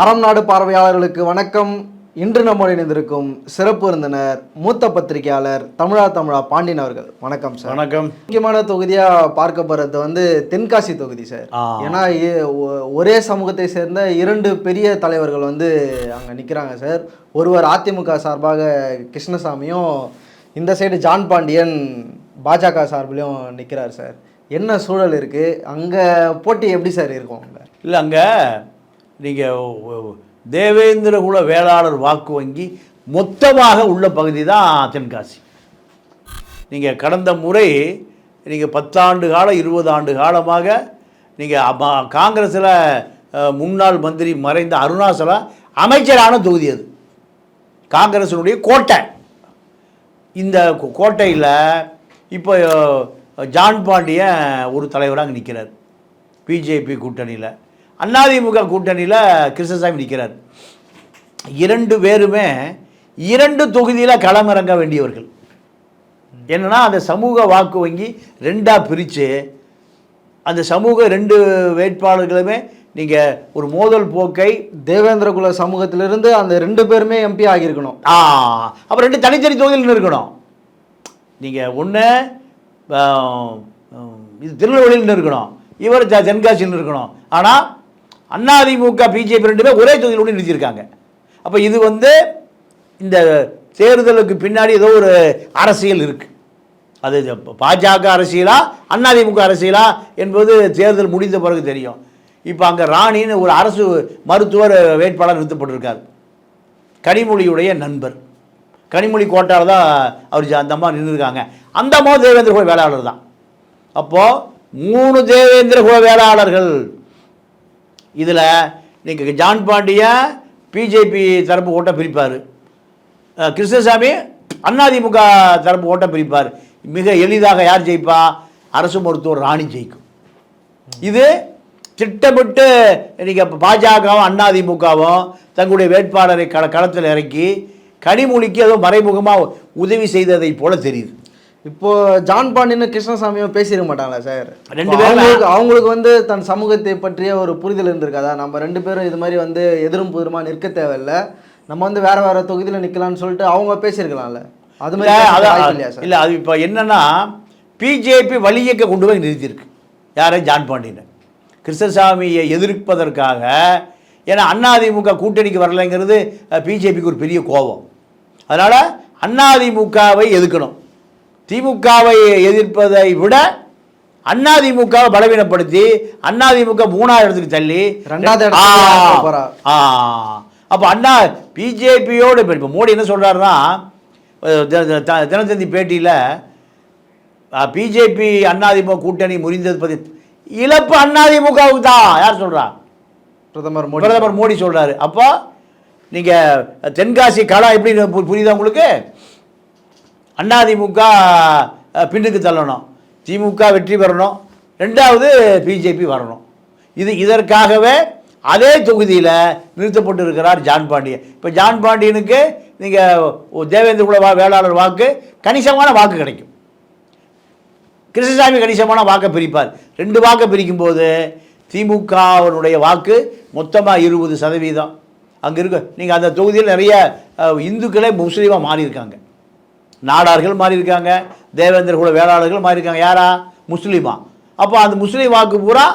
அறம் நாடு பார்வையாளர்களுக்கு வணக்கம். இன்று நம்மோடு இணைந்திருக்கும் சிறப்பு விருந்தினர் மூத்த பத்திரிகையாளர் தமிழா தமிழா பாண்டியன் அவர்கள். வணக்கம் சார். வணக்கம். முக்கியமான தொகுதியா பார்க்க போறது வந்து தென்காசி தொகுதி சார். ஏன்னா ஒரே சமூகத்தை சேர்ந்த இரண்டு பெரிய தலைவர்கள் வந்து அங்க நிக்கிறாங்க சார். ஒருவர் அதிமுக சார்பாக கிருஷ்ணசாமியும் இந்த சைடு ஜான் பாண்டியன் பாஜக சார்பிலையும் நிக்கிறார் சார். என்ன சூழல் இருக்கு? அங்க போட்டி எப்படி சார் இருக்கும் அங்க? இல்லை அங்கே நீங்கள் தேவேந்திர குல வேளாளர் வாக்கு வங்கி மொத்தமாக உள்ள பகுதி தான் தென்காசி. நீங்கள் கடந்த முறை நீங்கள் பத்தாண்டு காலம் இருபது ஆண்டு காலமாக நீங்கள் காங்கிரஸில் முன்னாள் மந்திரி மறைந்த அருணாசலா அமைச்சரான தொகுதி அது. காங்கிரஸினுடைய கோட்டை. இந்த கோட்டையில் இப்போ ஜான் பாண்டியன் ஒரு தலைவராக நிற்கிறார் பிஜேபி கூட்டணியில். அதிமுக கூட்டணியில் கிருஷ்ணசாமி நிற்கிறார் இரண்டு பேருமே இரண்டு தொகுதியில் களமிறங்க வேண்டியவர்கள். என்னென்னா அந்த சமூக வாக்கு வங்கி ரெண்டாக பிரித்து அந்த சமூக ரெண்டு வேட்பாளர்களுமே நீங்கள் ஒரு மோதல் போக்கை தேவேந்திர குல சமூகத்திலிருந்து அந்த ரெண்டு பேருமே எம்பி ஆகியிருக்கணும். ஆ அப்போ ரெண்டு தனித்தனி தொகுதியில் இருக்கணும் நீங்கள் ஒன்று இது திருநெல்வேலியில் இருக்கணும் இவர் தென்காசியில் இருக்கணும் ஆனால் அதிமுக பிஜேபி ரெண்டுமே ஒரே தொகுதியில் நிறுத்தியிருக்காங்க. அப்போ இது வந்து இந்த தேர்தலுக்கு பின்னாடி ஏதோ ஒரு அரசியல் இருக்குது அது பாஜக அரசியலா அதிமுக அரசியலா என்பது தேர்தல் முடிந்த பிறகு தெரியும். இப்போ அங்கே ராணின்னு ஒரு அரசு மருத்துவர் வேட்பாளர் நிறுத்தப்பட்டிருக்கார். கனிமொழியுடைய நண்பர். கனிமொழி கோட்டால் தான் அவர் அந்த அம்மா நின்றுருக்காங்க அந்த அம்மா தேவேந்திர குல வேளாளர் தான். அப்போது மூணு தேவேந்திர குல வேளாளர்கள் இதில் நீங்கள் ஜான் பாண்டியா பிஜேபி தரப்பு ஓட்டை பிரிப்பார். கிருஷ்ணசாமி அதிமுக தரப்பு ஓட்டை பிரிப்பார். மிக எளிதாக யார் ஜெயிப்பா? அரசு மருத்துவர் ராணி ஜெயிக்கும். இது திட்டமிட்டு இன்றைக்கி பாஜகவும் அதிமுகவும் தங்களுடைய வேட்பாளரை கள களத்தில் இறக்கி கனிமொழிக்கு ஏதோ மறைமுகமாக உதவி செய்ததை போல தெரியுது. இப்போ ஜான் பாண்டியனும் கிருஷ்ணசாமியும் பேசியிருக்க மாட்டாங்களா சார் ரெண்டு பேரும் அவங்களுக்கு வந்து தன் சமூகத்தை பற்றிய ஒரு புரிதல் இருந்திருக்காதா? நம்ம ரெண்டு பேரும் இது மாதிரி வந்து எதிரும் புதிருமா நிற்க தேவையில்ல. நம்ம வந்து வேற வேற தொகுதியில நிக்கலாம்னு சொல்லிட்டு அவங்க பேசியிருக்கலாம்ல. அது மாதிரி இல்ல, அது இப்போ என்னன்னா பிஜேபி வழியக்க கொண்டு போய் நிறுத்தியிருக்கு. யாரை? ஜான் பாண்டியனை. கிருஷ்ணசாமியை எதிர்ப்பதற்காக ஏன்னா அதிமுக கூட்டணிக்கு வரலைங்கிறது பிஜேபிக்கு ஒரு பெரிய கோபம். அதனால் அதிமுகவை எதிர்க்கணும். திமுகவை எதிர்ப்பதை விட அதிமுகவை பலவீனப்படுத்தி அதிமுக மூணாவது இடத்துக்கு தள்ளி. ரெண்டாவது அப்போ அண்ணா பிஜேபியோடு இப்போ இப்போ மோடி என்ன சொல்கிறாருன்னா தினத்தந்தி பேட்டியில் பிஜேபி அதிமுக கூட்டணி முறிந்தது பற்றி இழப்பு அதிமுகவுக்கு தான் யார் சொல்கிறா பிரதமர் மோடி. பிரதமர் மோடி சொல்கிறாரு அப்போ நீங்கள் தென்காசி களம் எப்படி புரியுதா உங்களுக்கு? அதிமுக பின்னுக்கு தள்ளணும். திமுக வெற்றி பெறணும். ரெண்டாவது பிஜேபி வரணும். இது இதற்காகவே அதே தொகுதியில் நிறுத்தப்பட்டு இருக்கிறார் ஜான் பாண்டியன். இப்போ ஜான் பாண்டியனுக்கு நீங்கள் தேவேந்திர குல வா- வேளாளர் வாக்கு கணிசமான வாக்கு கிடைக்கும். கிருஷ்ணசாமி கணிசமான வாக்கை பிரிப்பார். ரெண்டு வாக்கை பிரிக்கும்போது திமுகவினுடைய வாக்கு மொத்தமாக இருபது சதவீதம். அங்கே இருக்க நீங்கள் அந்த தொகுதியில் நிறைய இந்துக்களே முஸ்லீமாக மாறியிருக்காங்க. நாடார்கள் மாறியிருக்காங்க தேவேந்திர குல வேளாளர்கள் மாறியிருக்காங்க. யாரா? முஸ்லீமா. அப்போ அந்த முஸ்லீம் வாக்கு பூரா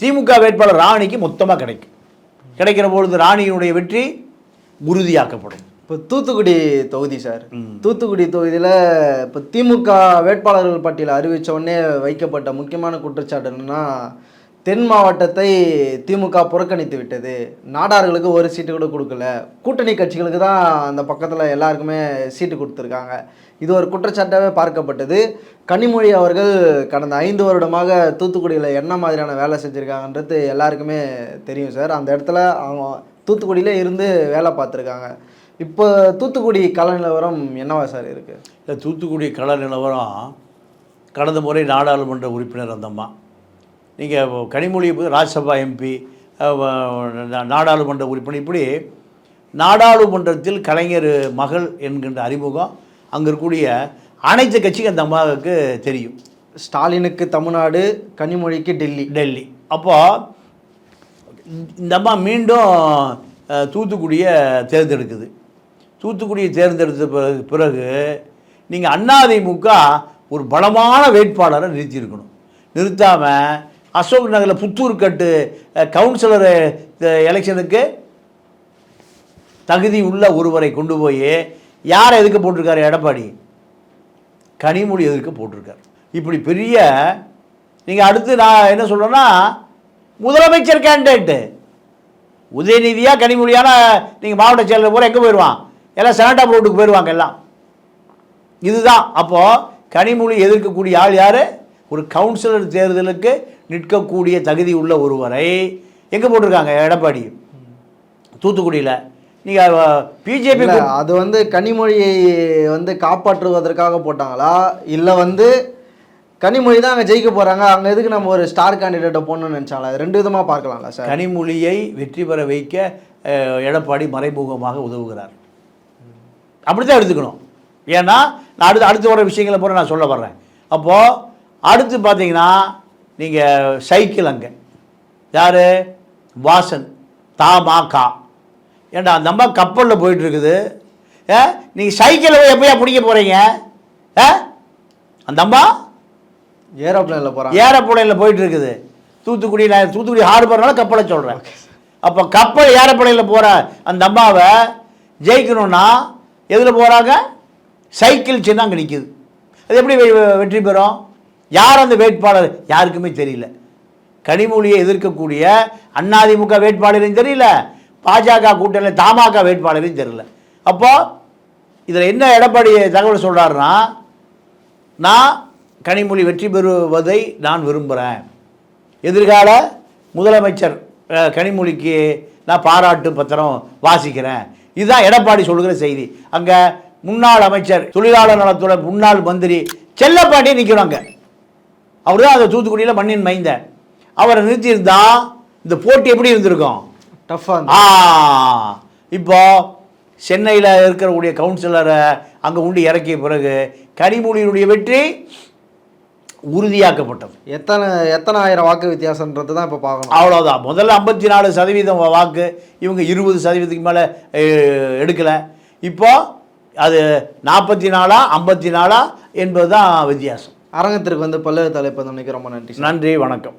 திமுக வேட்பாளர் ராணிக்கு மொத்தமாக கிடைக்கும். கிடைக்கிற பொழுது ராணியினுடைய வெற்றி உறுதியாக்கப்படும். இப்போ தூத்துக்குடி தொகுதி சார். தூத்துக்குடி தொகுதியில் இப்போ திமுக வேட்பாளர்கள் பட்டியலை அறிவிச்ச உடனே வைக்கப்பட்ட முக்கியமான குற்றச்சாட்டு என்னன்னா தென் மாவட்டத்தை திமுக புறக்கணித்து விட்டது. நாடார்களுக்கு ஒரு சீட்டு கூட கொடுக்கல. கூட்டணி கட்சிகளுக்கு தான் அந்த பக்கத்தில் எல்லாருக்குமே சீட்டு கொடுத்துருக்காங்க. இது ஒரு குற்றச்சாட்டாகவே பார்க்கப்பட்டது. கனிமொழி அவர்கள் கடந்த ஐந்து வருடமாக தூத்துக்குடியில் என்ன மாதிரியான வேலை செஞ்சுருக்காங்கன்றது எல்லாருக்குமே தெரியும் சார். அந்த இடத்துல அவங்க தூத்துக்குடியிலே இருந்து வேலை பார்த்துருக்காங்க. இப்போ தூத்துக்குடி கள நிலவரம் என்னவா சார் இருக்குது இந்த தூத்துக்குடி கள நிலவரம் கடந்த முறை நாடாளுமன்ற உறுப்பினர் அந்தம்மா நீங்கள் கனிமொழி ராஜ்சபா எம்பி நாடாளுமன்ற உறுப்பினர் இப்படி நாடாளுமன்றத்தில் கலைஞர் மகள் என்கின்ற அறிமுகம் அங்கே இருக்கக்கூடிய அனைத்து கட்சிக்கும் அந்த அம்மாவுக்கு தெரியும். ஸ்டாலினுக்கு தமிழ்நாடு கனிமொழிக்கு டெல்லி. டெல்லி. அப்போது இந்த அம்மா மீண்டும் தூத்துக்குடியை தேர்ந்தெடுக்குது. தூத்துக்குடியை தேர்ந்தெடுத்த பிறகு பிறகு நீங்கள் அண்ணாதிமுக ஒரு பலமான வேட்பாளரை நிறுத்தியிருக்கணும். நிறுத்தாமல் அசோக் நகரில் புத்தூர் கட்டு கவுன்சிலர் எலெக்ஷனுக்கு தகுதி உள்ள ஒருவரை கொண்டு போய் யாரை எதுக்க போட்டிருக்காரு எடப்பாடி? கனிமொழி எதிர்க்க போட்டிருக்கார்? இப்படி பெரிய நீங்கள் அடுத்து நான் என்ன சொல்கிறேன்னா முதலமைச்சர் கேண்டிடேட்டு உதயநிதியாக கனிமொழியான நீங்கள் மாவட்ட செயலர் பூரா எங்கே போயிடுவான் எல்லாம் செனட்டா ரோட்டுக்கு போயிடுவாங்க எல்லாம். இதுதான். அப்போது கனிமொழி எதிர்க்கக்கூடிய ஆள் யார்? ஒரு கவுன்சிலர் தேர்தலுக்கு நிற்கக்கூடிய தகுதி உள்ள ஒருவரை எங்கே போட்டிருக்காங்க? எடப்பாடி. தூத்துக்குடியில். நீங்கள் பிஜேபி அது வந்து கனிமொழியை வந்து காப்பாற்றுவதற்காக போட்டாங்களா? இல்லை வந்து கனிமொழி தான் அங்கே ஜெயிக்க போகிறாங்க அங்கே எதுக்கு நம்ம ஒரு ஸ்டார் கேண்டிடேட்டை போடணும்னு நினச்சாங்களா? அது ரெண்டு விதமாக பார்க்கலாம்ல சார். கனிமொழியை வெற்றி பெற வைக்க எடப்பாடி மறைமுகமாக உதவுகிறார். அப்படி தான் எடுத்துக்கணும். ஏன்னா நான் அடுத்து அடுத்து வர விஷயங்களை பூரா நான் சொல்ல வர்றேன். அப்போது அடுத்து பார்த்தீங்கன்னா நீங்கள் சைக்கிள் அங்கே. யார்? வாசன். தாமாகா. ஏண்டா அந்த அம்மா கப்பலில் போயிட்டு இருக்குது ஏ நீங்கள் சைக்கிளில் எப்போயா பிடிக்க போகிறீங்க ஏ அந்த அம்மா? ஏரோப்ளேனில் போகிறாங்க ஏரப்படையில் போயிட்டு இருக்குது தூத்துக்குடி நான் தூத்துக்குடி ஹார்பர்னால கப்பலை சொல்கிறேன் அப்போ கப்பல் ஏரப்படையில் போகிற அந்த அம்மாவை ஜெயிக்கணும்னா எதில் போகிறாங்க சைக்கிள் சின்ன அங்கே நிற்கிது அது எப்படி வெ- வெற்றி பெறும்? யார் அந்த வேட்பாளர்? யாருக்குமே தெரியல. கனிமொழியை எதிர்க்கக்கூடிய அதிமுக வேட்பாளரையும் தெரியல. பாஜக கூட்டணியில் தமாக வேட்பாளரையும் தெரியல. அப்போது இதில் என்ன எடப்பாடி தகவல் சொல்கிறாருன்னா நான் கனிமொழி வெற்றி பெறுவதை நான் விரும்புகிறேன் எதிர்கால முதலமைச்சர் கனிமொழிக்கு நான் பாராட்டு பத்திரம் வாசிக்கிறேன். இதுதான் எடப்பாடி சொல்லுகிற செய்தி. அங்கே முன்னாள் அமைச்சர் தொழிலாளர் நலத்துறை முன்னாள் மந்திரி செல்லப்பாண்டி நிற்கிறாங்க அவர் தான் அந்த தூத்துக்குடியில் மண்ணின் மைந்த அவரை நிறுத்தியிருந்தா இந்த போட்டி எப்படி இருந்திருக்கும்? டஃப்பாக ஆ இப்போ சென்னையில் இருக்கக்கூடிய கவுன்சிலரை அங்கே உண்டு இறக்கிய பிறகு கனிமொழியினுடைய வெற்றி உறுதியாக்கப்பட்டது. எத்தனை எத்தனை ஆயிரம் வாக்கு வித்தியாசன்றது தான் இப்போ பார்க்கணும். அவ்வளோதான் முதல்ல ஐம்பத்தி நாலு சதவீதம் வாக்கு இவங்க இருபது சதவீதத்துக்கு மேலே எடுக்கலை. இப்போ அது நாற்பத்தி நாலா ஐம்பத்தி நாலா என்பது தான் வித்தியாசம். அரங்கத்திற்கு வந்து பல்லவ தலைப்பு நினைக்க ரொம்ப நன்றி நன்றி வணக்கம்.